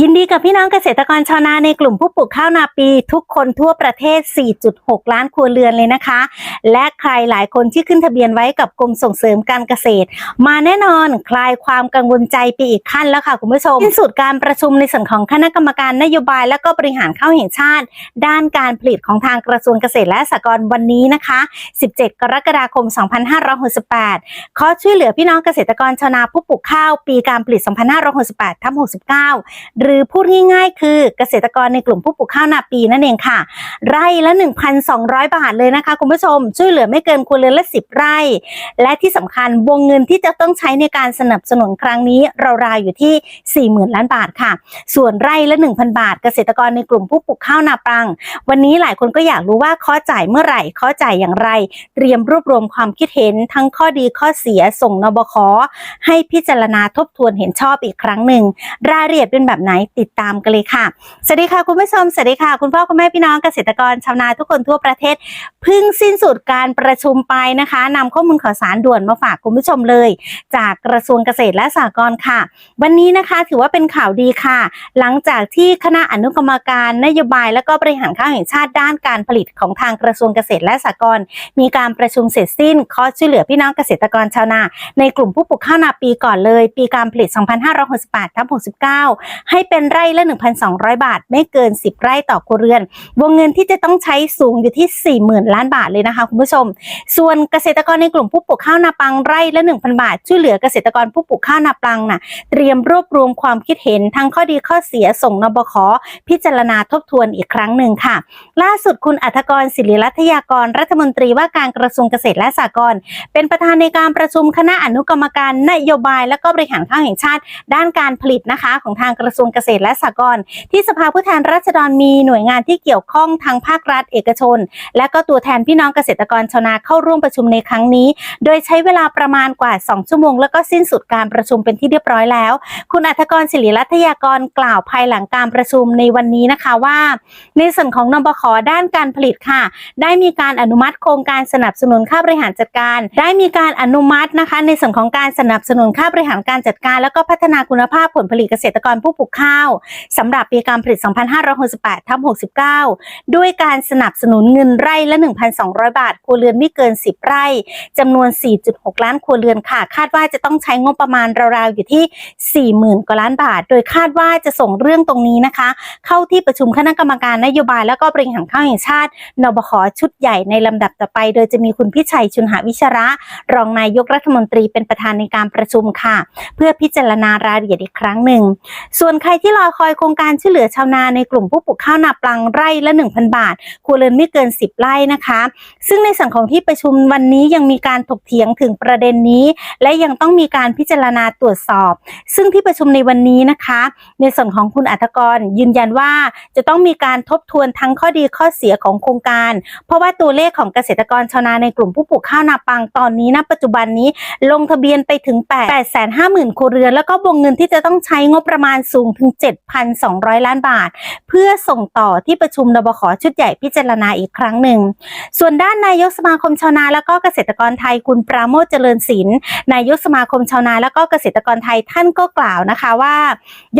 ยินดีกับพี่น้องเกษตรกรชาวนาในกลุ่มผู้ปลูกข้าวนาปี ทุกคนทั่วประเทศ 4.6 ล้านครัวเรือนเลยนะคะ และใครหลายคนที่ขึ้นทะเบียนไว้กับกรมส่งเสริมการเกษตร มาแน่นอนคลายความกังวลใจไปอีกขั้นแล้วค่ะคุณผู้ชมสิ้นสุดการประชุมในส่วนของคณะกรรมการนโยบายและก็บริหารข้าวแห่งชาติ ด้านการผลิตของทางกระทรวงเกษตรและสหกรณ์วันนี้นะคะ 17 กรกฎาคม 2568ขอช่วยเหลือพี่น้องเกษตรกรชาวนาผู้ปลูกข้าว ปีการผลิต 2568ทับ69หรือพูดง่ายๆ คือเกษตรกรในกลุ่มผู้ปลูกข้าวนาปีนั่นเองค่ะ ไร่ละ 1,200 บาทเลยนะคะ คุณผู้ชม ช่วยเหลือไม่เกินครัวเรือนละ 10 ไร่ และที่สำคัญวงเงินที่จะต้องใช้ในการสนับสนุนครั้งนี้ราวๆอยู่ที่ 40,000 ล้านบาทค่ะ ส่วนไร่ละ 1,000 บาท เกษตรกรในกลุ่มผู้ปลูกข้าวนาปัง วันนี้หลายคนก็อยากรู้ว่าข้อจ่ายเมื่อไหร่ข้อจ่ายอย่างไร เตรียมรวบรวมความคิดเห็นทั้งข้อดีข้อเสียส่งนบคให้พิจารณาทบทวนเห็นชอบอีกครั้งหนึ่งรายละเอียดเป็นแบบไหนติดตามกันเลยค่ะ สวัสดีค่ะคุณผู้ชม สวัสดีค่ะ คุณพ่อคุณแม่พี่น้องเกษตรกรชาวนาทุกคนทั่วประเทศเพิ่งสิ้นสุดการประชุมไปนะคะนำข้อมูลข่าวสารด่วนมาฝากคุณผู้ชมเลย จากกระทรวงเกษตรและสหกรณ์ค่ะ วันนี้นะคะถือว่าเป็นข่าวดีค่ะ หลังจากที่คณะอนุกรรมการนโยบายและก็บริหารข้าวแห่งชาติด้านการผลิตของทางกระทรวงเกษตรและสหกรณ์มีการประชุมเสร็จสิ้นขอช่วยเหลือพี่น้องเกษตรกรชาวนา ในกลุ่มผู้ปลูกข้าวนาปีก่อนเลย ปีการผลิต 2568ทับ69 ให้เป็นไร่ละ 1,200 บาท ไม่เกิน 10 ไร่ต่อครัวเรือน วงเงินที่จะต้องใช้สูงอยู่ที่ 40,000 ล้านบาทเลยนะคะคุณผู้ชม ส่วนเกษตรกรในกลุ่มผู้ปลูกข้าวนาปังไร่ละ 1,000 บาท ช่วยเหลือเกษตรกรผู้ปลูกข้าวนาปังน่ะเตรียมรวบรวมความคิดเห็นทั้งข้อดีข้อเสียส่งนบคพิจารณาทบทวนอีกครั้งหนึ่งค่ะ ล่าสุดคุณอัธกรศิริรัตยากรรัฐมนตรีว่าการกระทรวงเกษตรและสหกรณ์เป็นประธานในการประชุมคณะอนุกรรมการนโยบายและก็บริหารข้าวแห่งชาติ ด้านการผลิตนะคะของทางกระทรวงเกษตรและสหกรณ์ที่สภาผู้แทนราษฎรมีหน่วยงานที่เกี่ยวข้องทางภาครัฐเอกชน และก็ตัวแทนพี่น้องเกษตรกรชาวนาเข้าร่วมประชุมในครั้งนี้ โดยใช้เวลาประมาณกว่า 2 ชั่วโมง แล้วก็สิ้นสุดการประชุมเป็นที่เรียบร้อยแล้ว คุณอัธกรศิริรัตยากรกล่าวภายหลังการประชุมในวันนี้นะคะว่า ในส่วนของนบขด้านการผลิตค่ะ ได้มีการอนุมัติโครงการสนับสนุนค่าบริหารจัดการ ได้มีการอนุมัตินะคะ ในส่วนของการสนับสนุนค่าบริหารการจัดการ แล้วก็พัฒนาคุณภาพผลผลิตเกษตรกรผู้ปลูกข้าวสำหรับปีการผลิต 2568ทับ69 ด้วยการสนับสนุนเงินไร่ละ 1,200 บาท ครัวเรือนไม่เกิน 10 ไร่จำนวน 4.6 ล้านครัวเรือนค่ะ คาดว่าจะต้องใช้งบประมาณราวๆ อยู่ที่ 40,000 กว่าล้านบาท โดยคาดว่าจะส่งเรื่องตรงนี้นะคะ เข้าที่ประชุมคณะกรรมการนโยบายแล้วก็บริหารข้าวแห่งชาติ นบขชุดใหญ่ในลำดับต่อไป โดยจะมีคุณพิชัยชุนหาวิชระ รองนายกรัฐมนตรีเป็นประธานในการประชุมค่ะ เพื่อพิจารณารายละเอียดอีกครั้งหนึ่ง ส่วนใครที่รอคอยโครงการช่วยเหลือชาวนาในกลุ่มผู้ปลูกข้าวนาปลังไร่ละ 1,000 บาทครัวเรือนไม่เกิน 10 ไร่นะคะ ซึ่งในส่วนของที่ประชุมวันนี้ยังมีการถกเถียงถึงประเด็นนี้ และยังต้องมีการพิจารณาตรวจสอบ ซึ่งที่ประชุมในวันนี้นะคะ ในส่วนของคุณอัธกรยืนยันว่าจะต้องมีการทบทวนทั้งข้อดีข้อเสียของโครงการ เพราะว่าตัวเลขของเกษตรกรชาวนาในกลุ่มผู้ปลูกข้าวนาปังตอนนี้ณปัจจุบันนี้ลงทะเบียนไปถึง8 8 5 0 0 0 0ครัวเรือนแล้วก็วงเงินที่จะต้องใช้งบประมาณสูงถึง 7,200 ล้านบาท เพื่อส่งต่อที่ประชุมนบขชุดใหญ่พิจารณาอีกครั้งหนึ่ง ส่วนด้านนายกสมาคมชาวนาและก็เกษตรกรไทยคุณปราโมทเจริญศิลป์นายกสมาคมชาวนาและก็เกษตรกรไทยท่านก็กล่าวนะคะว่า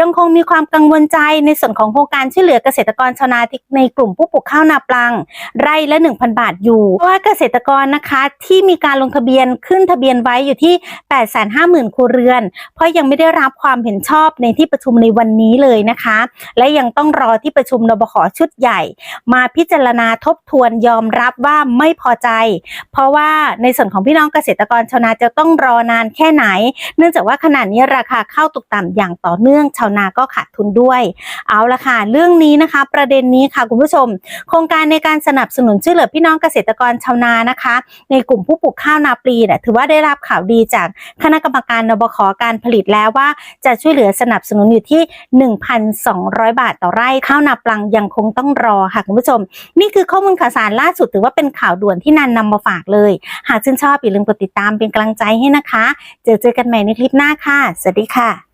ยังคงมีความกังวลใจในส่วนของโครงการช่วยเหลือเกษตรกรชาวนาในกลุ่มผู้ปลูกข้าวนาปลัง ไร่ละ 1,000 บาทอยู่เพราะว่าเกษตรกรนะคะที่มีการลงทะเบียนขึ้นทะเบียนไว้อยู่ที่ 850,000ครัวเรือน เพราะยังไม่ได้รับความเห็นชอบในที่ประชุมในวันนี้เลยนะคะ และยังต้องรอที่ประชุมนบขชุดใหญ่ มาพิจารณาทบทวนยอมรับว่าไม่พอใจ เพราะว่าในส่วนของพี่น้องเกษตรกรชาวนาจะต้องรอนานแค่ไหน เนื่องจากว่าขณะนี้ราคาข้าวตกต่ำอย่างต่อเนื่องชาวนาก็ขาดทุนด้วย เอาละค่ะเรื่องนี้นะคะ ประเด็นนี้ค่ะคุณผู้ชม โครงการในการสนับสนุนช่วยเหลือพี่น้องเกษตรกรชาวนานะคะ ในกลุ่มผู้ปลูกข้าวนาปลีเนี่ยถือว่าได้รับข่าวดีจากคณะกรรมการนบขการผลิตแล้วว่าจะช่วยเหลือสนับสนุนอยู่ที่1,200 บาทต่อไร่ ข้าวนาปลังยังคงต้องรอค่ะคุณผู้ชม นี่คือข้อมูลข่าวสารล่าสุดถือว่าเป็นข่าวด่วนที่นันนำมาฝากเลย หากชื่นชอบอย่าลืมกดติดตามเป็นกำลังใจให้นะคะ เจอเจอกันใหม่ในคลิปหน้าค่ะ สวัสดีค่ะ